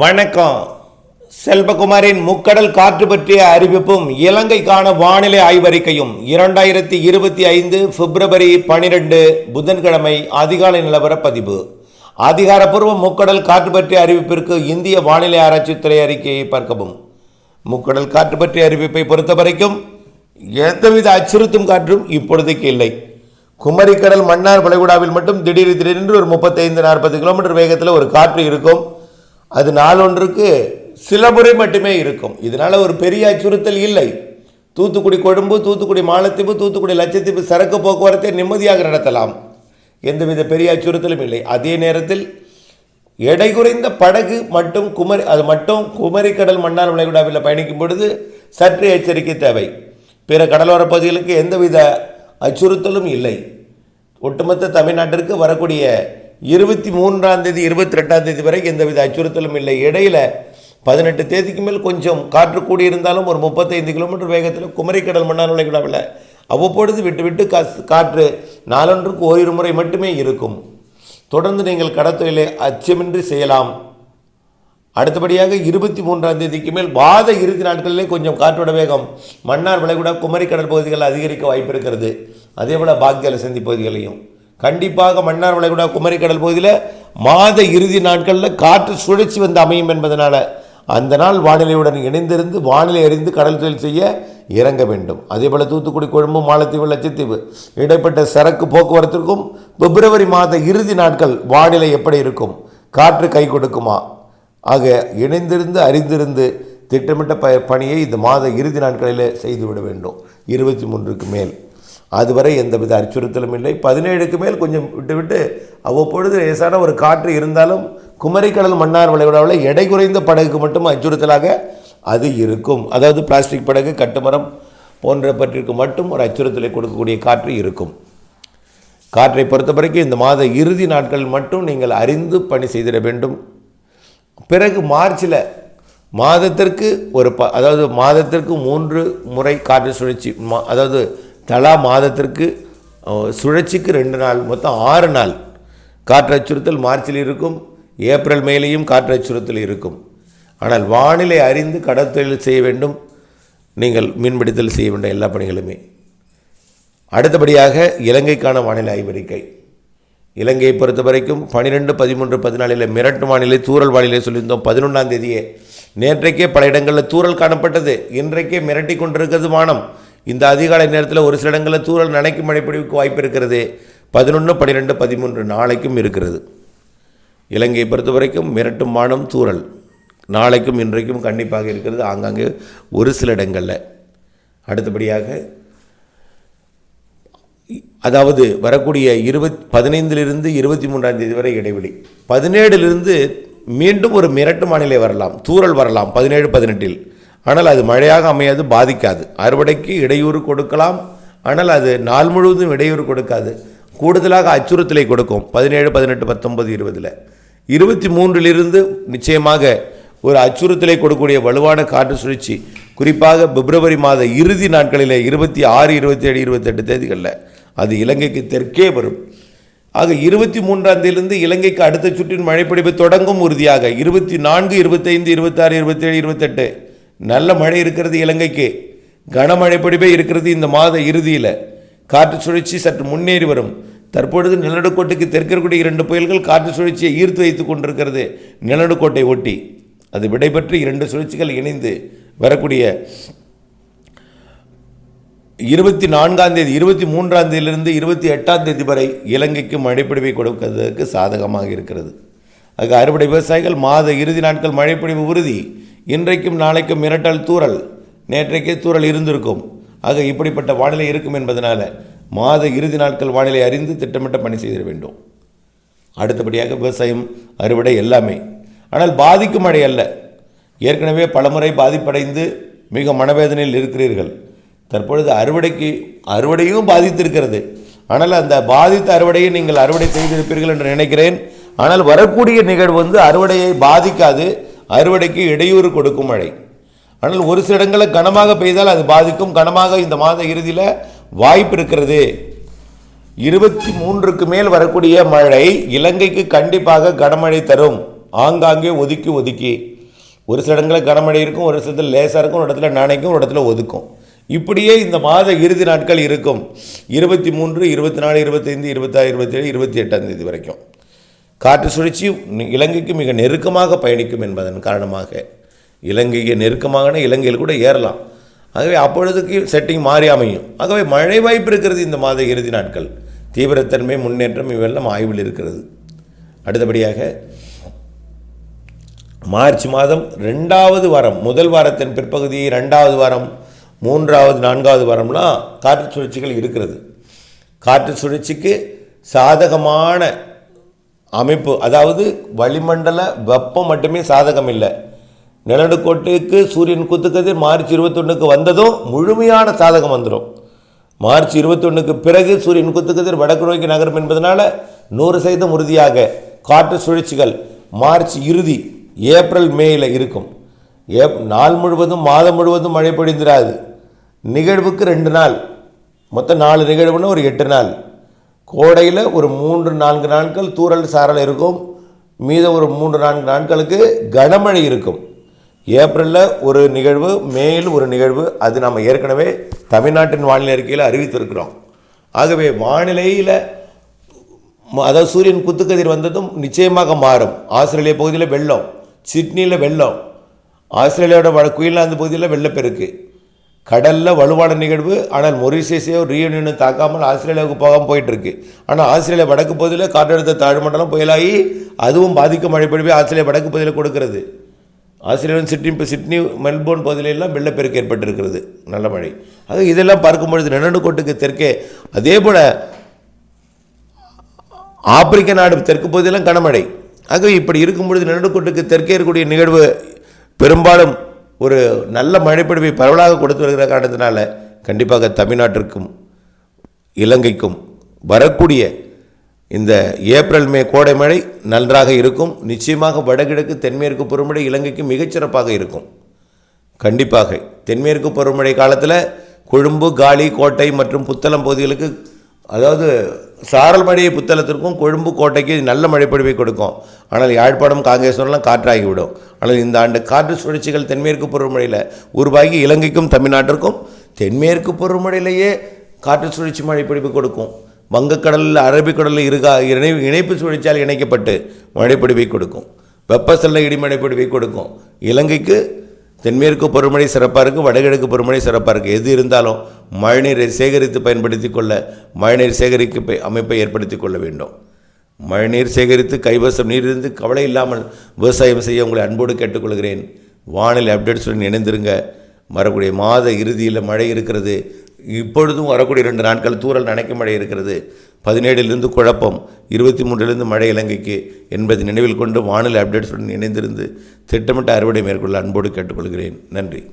வணக்கம். செல்வகுமாரின் முக்கடல் காற்று பற்றிய அறிவிப்பும் இலங்கைக்கான வானிலை ஆய்வறிக்கையும் இரண்டாயிரத்தி இருபத்தி ஐந்து பிப்ரவரி பனிரெண்டு புதன்கிழமை அதிகாலை நிலவர பதிவு. அதிகாரப்பூர்வ முக்கடல் காற்று பற்றிய அறிவிப்பிற்கு இந்திய வானிலை ஆராய்ச்சித்துறை அறிக்கையை பார்க்கவும். முக்கடல் காற்று பற்றிய அறிவிப்பை பொறுத்தவரைக்கும் எந்தவித அச்சுறுத்தும் காற்றும் இப்பொழுதைக்கு இல்லை. குமரிக்கடல் மன்னார் வளைகுடாவில் மட்டும் திடீர் திடீரென்று ஒரு முப்பத்தைந்து நாற்பது கிலோமீட்டர் வேகத்தில் ஒரு காற்று இருக்கும். அது நாளொன்றுக்கு சில முறை மட்டுமே இருக்கும். இதனால் ஒரு பெரிய அச்சுறுத்தல் இல்லை. தூத்துக்குடி கொழும்பு தூத்துக்குடி மாலத்தீவு தூத்துக்குடி லட்சத்தீவு சரக்கு போக்குவரத்தை நிம்மதியாக நடத்தலாம். எந்தவித பெரிய அச்சுறுத்தலும் இல்லை. அதே நேரத்தில் எடை குறைந்த படகு மட்டும் குமரி அது மட்டும் குமரிக்கடல் மன்னார் வளைகுடாவில் பயணிக்கும் பொழுது சற்று எச்சரிக்கை தேவை. பிற கடலோரப் பகுதிகளுக்கு எந்தவித அச்சுறுத்தலும் இல்லை. ஒட்டுமொத்த தமிழ்நாட்டிற்கு வரக்கூடிய இருபத்தி மூன்றாம் தேதி இருபத்தி ரெண்டாம் தேதி வரைக்கும் எந்தவித அச்சுறுத்தலும் இல்லை. இடையில பதினெட்டு தேதிக்கு மேல் கொஞ்சம் காற்று கூடி இருந்தாலும் ஒரு முப்பத்தைந்து கிலோமீட்டர் வேகத்தில் குமரிக்கடல் மன்னார் வளைகுடாவில் அவ்வப்பொழுது விட்டு விட்டு காசு காற்று நாளொன்றுக்கு ஓரிரு முறை மட்டுமே இருக்கும். தொடர்ந்து நீங்கள் கடத்தொழிலை அச்சமின்றி செய்யலாம். அடுத்தபடியாக இருபத்தி மூன்றாம் தேதிக்கு மேல் வாத இறுதி நாட்களிலே கொஞ்சம் காற்றோட வேகம் மன்னார் விளைகுடா குமரிக்கடல் பகுதிகளில் அதிகரிக்க வாய்ப்பு இருக்கிறது அதே போல் பாக்யல சந்தி பகுதிகளையும். கண்டிப்பாக மன்னார் வளைகுடா குமரிக்கடல் பகுதியில் மாத இறுதி நாட்களில் காற்று சுழற்சி வந்து அமையும் என்பதனால் அந்த நாள் வானிலையுடன் இணைந்திருந்து வானிலை அறிந்து கடல் தொழில் செய்ய இறங்க வேண்டும். அதேபோல் தூத்துக்குடி கொழும்பு மாலத்தீவு லட்சத்தீவு இடைப்பட்ட சரக்கு போக்குவரத்திற்கும் பிப்ரவரி மாத இறுதி நாட்கள் வானிலை எப்படி இருக்கும்? காற்று கை கொடுக்குமா? ஆக இணைந்திருந்து அறிந்திருந்து திட்டமிட்ட ப பணியை இந்த மாத இறுதி நாட்களிலே செய்துவிட வேண்டும். இருபத்தி மூன்றுக்கு மேல். அதுவரை எந்தவித அச்சுறுத்தலும் இல்லை. பதினேழுக்கு மேல் கொஞ்சம் விட்டுவிட்டு அவ்வப்பொழுது லேசான ஒரு காற்று இருந்தாலும் குமரிக்கடல் மன்னார் வளைகுடாவில் எடை குறைந்த படகுக்கு மட்டும் அச்சுறுத்தலாக அது இருக்கும். அதாவது பிளாஸ்டிக் படகு கட்டுமரம் போன்றவற்றிற்கு மட்டும் ஒரு அச்சுறுத்தலை கொடுக்கக்கூடிய காற்று இருக்கும். காற்றை பொறுத்த வரைக்கும் இந்த மாத இறுதி நாட்கள் மட்டும் நீங்கள் அறிந்து பணி செய்திட வேண்டும். பிறகு மார்ச்சில் மாதத்திற்கு ஒரு ப அதாவது மாதத்திற்கு மூன்று முறை காற்று சுழற்சி மா அதாவது தலா மாதத்திற்கு சுழற்சிக்கு ரெண்டு நாள் மொத்தம் ஆறு நாள். காற்று அச்சுறுத்தல் மார்ச்சில் இருக்கும் ஏப்ரல் மேலேயும் காற்று அச்சுறுத்தல் இருக்கும். ஆனால் வானிலை அறிந்து கடற்தொழில் செய்ய வேண்டும். நீங்கள் மீன்பிடித்தல் செய்ய வேண்டிய எல்லா பணிகளுமே. அடுத்தபடியாக இலங்கைக்கான வானிலை ஆய்வறிக்கை. இலங்கையை பொறுத்த வரைக்கும் பன்னிரெண்டு பதிமூன்று பதினாலில் மிரட்டு வானிலை தூரல் வானிலை சொல்லியிருந்தோம். பதினொன்றாம் தேதியே. நேற்றைக்கே பல இடங்களில் தூரல் காணப்பட்டது. இன்றைக்கே மிரட்டி கொண்டிருக்கிறது வானம். இந்த அதிகாலை நேரத்தில் ஒரு சில இடங்களில் தூரல் நனைக்கும் மழைப்பொழிவுக்கு வாய்ப்பு இருக்கிறது. பதினொன்று பன்னிரெண்டு பதிமூன்று நாளைக்கும் இருக்கிறது. இலங்கையை பொறுத்த வரைக்கும் மிரட்டும் வானம் தூரல் நாளைக்கும் இன்றைக்கும் கண்டிப்பாக இருக்கிறது ஆங்காங்கே ஒரு சில இடங்களில். அடுத்தபடியாக அதாவது வரக்கூடிய இருபத் பதினைந்திலிருந்து இருபத்தி மூன்றாம் தேதி வரை இடைவெளி. பதினேழுலிருந்து மீண்டும் ஒரு மிரட்டு வானிலை வரலாம் தூரல் வரலாம் பதினேழு பதினெட்டில். ஆனால் அது மழையாக அமையாது பாதிக்காது. அறுவடைக்கு இடையூறு கொடுக்கலாம் ஆனால் அது நாள் முழுவதும் இடையூறு கொடுக்காது. கூடுதலாக அச்சுறுத்தலை கொடுக்கும். பதினேழு பதினெட்டு பத்தொன்பது இருபதில். இருபத்தி மூன்றிலிருந்து நிச்சயமாக ஒரு அச்சுறுத்தலை கொடுக்கக்கூடிய வலுவான காற்று சுழற்சி குறிப்பாக பிப்ரவரி மாத இறுதி நாட்களில் இருபத்தி ஆறு இருபத்தி ஏழு இருபத்தெட்டு தேதிகளில். அது இலங்கைக்கு தெற்கே வரும். ஆக இருபத்தி மூன்றாம் தேதியிலிருந்து இலங்கைக்கு அடுத்த சுற்றின் மழைப்பிடிப்பு தொடங்கும் உறுதியாக இருபத்தி நான்கு இருபத்தைந்து இருபத்தாறு இருபத்தேழு இருபத்தெட்டு நல்ல மழை இருக்கிறது இலங்கைக்கு. கனமழை பிடிப்பே இருக்கிறது இந்த மாத இறுதியில். காற்று சுழற்சி சற்று முன்னேறி வரும். தற்பொழுது நிலநடுக்கோட்டுக்கு தெற்கு இருக்கக்கூடிய இரண்டு புயல்கள் காற்று சுழற்சியை ஈர்த்து வைத்து கொண்டிருக்கிறது நிலநடுக்கோட்டை ஒட்டி. அது விடைபெற்று இரண்டு சுழற்சிகள் இணைந்து வரக்கூடிய இருபத்தி நான்காம் தேதி இருபத்தி மூன்றாம் தேதியிலிருந்து இருபத்தி எட்டாம் தேதி வரை இலங்கைக்கு மழைப்பிடிவை கொடுப்பதற்கு சாதகமாக இருக்கிறது. அதுக்கு அறுவடை விவசாயிகள் மாத இறுதி நாட்கள் மழைப்பிடிவு உறுதி. இன்றைக்கும் நாளைக்கும் மிரட்டல் தூறல். நேற்றைக்கே தூறல் இருந்திருக்கும். ஆக இப்படிப்பட்ட வானிலை இருக்கும் என்பதனால் மாத இறுதி நாட்கள் வானிலை அறிந்து திட்டமிட்ட பணி செய்திட வேண்டும். அடுத்தபடியாக விவசாயம் அறுவடை எல்லாமே. ஆனால் பாதிக்கும் மழை அல்ல. ஏற்கனவே பலமுறை பாதிப்படைந்து மிக மனவேதனையில் இருக்கிறீர்கள். தற்பொழுது அறுவடைக்கு அறுவடையும் பாதித்திருக்கிறது. ஆனால் அந்த பாதித்த அறுவடையை நீங்கள் அறுவடை செய்திருப்பீர்கள் என்று நினைக்கிறேன். ஆனால் வரக்கூடிய நிகழ்வு வந்து அறுவடையை பாதிக்காது. அறுவடைக்கு இடையூறு கொடுக்கும் மழை. ஆனால் ஒரு சில இடங்களில் கனமாக பெய்தால் அது பாதிக்கும். கனமாக இந்த மாத இறுதியில் வாய்ப்பு இருக்கிறது. இருபத்தி மூன்றுக்கு மேல் வரக்கூடிய மழை இலங்கைக்கு கண்டிப்பாக கனமழை தரும். ஆங்காங்கே ஒதுக்கி ஒதுக்கி. ஒரு சில இடங்களில் கனமழை இருக்கும் ஒரு சிலத்தில் லேசாக இருக்கும் ஒரு இடத்துல நனைக்கும் ஒரு இடத்துல ஒதுக்கும். இப்படியே இந்த மாத இறுதி நாட்கள் இருக்கும். இருபத்தி மூன்று இருபத்தி நாலு இருபத்தைந்து இருபத்தாறு இருபத்தேழு இருபத்தி எட்டாம் தேதி வரைக்கும். காற்று சுழற்சி இலங்கைக்கு மிக நெருக்கமாக பயணிக்கும் என்பதன் காரணமாக இலங்கைக்கு நெருக்கமான இலங்கையில் கூட ஏறலாம். ஆகவே அப்பொழுதுக்கு செட்டிங் மாறி அமையும். ஆகவே மழை வாய்ப்பு இருக்கிறது இந்த மாத இறுதி நாட்கள். தீவிரத்தன்மை முன்னேற்றம் இவெல்லாம் ஆய்வில் இருக்கிறது. அடுத்தபடியாக மார்ச் மாதம் ரெண்டாவது வாரம் முதல் வாரத்தின் பிற்பகுதி ரெண்டாவது வாரம் மூன்றாவது நான்காவது வாரம்லாம் காற்று சுழற்சிகள் இருக்கிறது. காற்று சுழற்சிக்கு சாதகமான அமைப்பு அதாவது வளிமண்டல வெப்பம் மட்டுமே சாதகம் இல்லை. நிலநடுக்கோட்டுக்கு சூரியன் குத்துக்கதிர் மார்ச் இருபத்தொன்றுக்கு வந்ததும் முழுமையான சாதகம் வந்துடும் மார்ச் இருபத்தொன்றுக்கு பிறகு சூரியன் குத்துக்கதிர் வடக்கு நோக்கி நகரும் என்பதனால நூறு சதவீதம் உறுதியாக காற்று சுழற்சிகள் மார்ச் இறுதி ஏப்ரல் மேயில் இருக்கும். ஏப் நாள் முழுவதும் மாதம் முழுவதும் மழை பொழிந்திராது. நிகழ்வுக்கு ரெண்டு நாள். மொத்தம் நாலு நிகழ்வுன்னு ஒரு எட்டு நாள். கோடையில் ஒரு மூன்று நான்கு நாட்கள் தூறல் சாரல் இருக்கும். மீதம் ஒரு மூன்று நான்கு நாட்களுக்கு கனமழை இருக்கும். ஏப்ரலில் ஒரு நிகழ்வு மேயில் ஒரு நிகழ்வு அது நம்ம ஏற்கனவே தமிழ்நாட்டின் வானிலை அறிக்கையில் அறிவித்திருக்கிறோம். ஆகவே வானிலையில் ம- அதாவது சூரியன் குத்துக்கதிர் வந்ததும் நிச்சயமாக மாறும். ஆஸ்திரேலிய பகுதியில் வெள்ளம் சிட்னியில் வெள்ளம் ஆஸ்திரேலியாவோட வட குயின்லாந்து பகுதியில் வெள்ளப்பெருக்கு. கடலில் வலுவான நிகழ்வு ஆனால் மொரிஷியஸையோ ரியூனியனும் தாக்காமல் ஆஸ்திரேலியாவுக்கு போகாமல் போயிட்டுருக்கு. ஆனால் ஆஸ்திரேலியா வடக்கு பகுதியில் காற்றழுத்த தாழ்மண்டலம் புயலாகி அதுவும் பாதிக்கும் மழை பொழிவை ஆஸ்திரேலியா வடக்கு பகுதியில் கொடுக்கிறது. ஆஸ்திரேலியாவின் சிட்னி இப்போ சிட்னி மெல்போர்ன் பகுதியிலெல்லாம் வெள்ளப்பெருக்கு ஏற்பட்டிருக்கிறது. நல்ல மழை. அது இதெல்லாம் பார்க்கும் பொழுது நிலநடுக்கோட்டுக்கு தெற்கே அதே போல் ஆப்பிரிக்க நாடு தெற்கு பகுதியெல்லாம் கனமழை. ஆகவே இப்படி இருக்கும் பொழுது நிலநடுக்கோட்டுக்கு தெற்கே இருக்கக்கூடிய நிகழ்வு பெரும்பாலும் ஒரு நல்ல மழைப்பொழிவை பரவலாக கொடுத்து வருகிற காரணத்தினால கண்டிப்பாக தமிழ்நாட்டிற்கும் இலங்கைக்கும் வரக்கூடிய இந்த ஏப்ரல் மே கோடை மழை நன்றாக இருக்கும். நிச்சயமாக வடகிழக்கு தென்மேற்கு பருவமழை இலங்கைக்கு மிகச்சிறப்பாக இருக்கும். கண்டிப்பாக தென்மேற்கு பருவமழை காலத்தில் கொழும்பு காலி கோட்டை மற்றும் புத்தளம் பகுதிகளுக்கு அதாவது சாரல் மழையை புத்தளத்திற்கும் கொழும்பு கோட்டைக்கு நல்ல மழைப்பொழிவை கொடுக்கும். ஆனால் யாழ்ப்பாணம் காங்கேஸ்வரம்லாம் காற்றாகிவிடும். ஆனால் இந்த ஆண்டு காற்று சுழற்சிகள் தென்மேற்கு பருவமழையில் உருவாகி இலங்கைக்கும் தமிழ்நாட்டிற்கும் தென்மேற்கு பருவமழையிலேயே காற்று சுழற்சி மழைப்பொழிவு கொடுக்கும். வங்கக்கடலில் அரபிக்கடலில் இருக்கா இணை இணைப்பு சுழற்சியால் இணைக்கப்பட்டு மழைப்பொழிவை கொடுக்கும். வெப்பசல்ல இடிமழைப்பொழிவை கொடுக்கும். இலங்கைக்கு தென்மேற்கு பருவமழை சிறப்பாக இருக்குது வடகிழக்கு பருவமழை சிறப்பாக இருக்குது எது இருந்தாலும் மழைநீரை சேகரித்து பயன்படுத்தி கொள்ள மழைநீர் சேகரிக்க அமைப்பை ஏற்படுத்தி கொள்ள வேண்டும். மழைநீர் சேகரித்து கைவசம் நீர் இருந்து கவலை இல்லாமல் விவசாயம் செய்ய உங்களை அன்போடு கேட்டுக்கொள்கிறேன். வானிலை அப்டேட்ஸுடன் இணைந்திருங்க. வரக்கூடிய மாத இறுதியில் மழை இருக்கிறது. இப்பொழுதும் வரக்கூடிய ரெண்டு நாட்கள் தூரல் நனைக்க மழை இருக்கிறது. பதினேழிலிருந்து குழப்பம் இருபத்தி மூன்றிலிருந்து மழை இலங்கைக்கு என்பதை நினைவில் கொண்டு வானிலை அப்டேட்ஸுடன் இணைந்திருந்து திட்டமிட்ட அறுவடை மேற்கொள்ள அன்போடு கேட்டுக்கொள்கிறேன். நன்றி.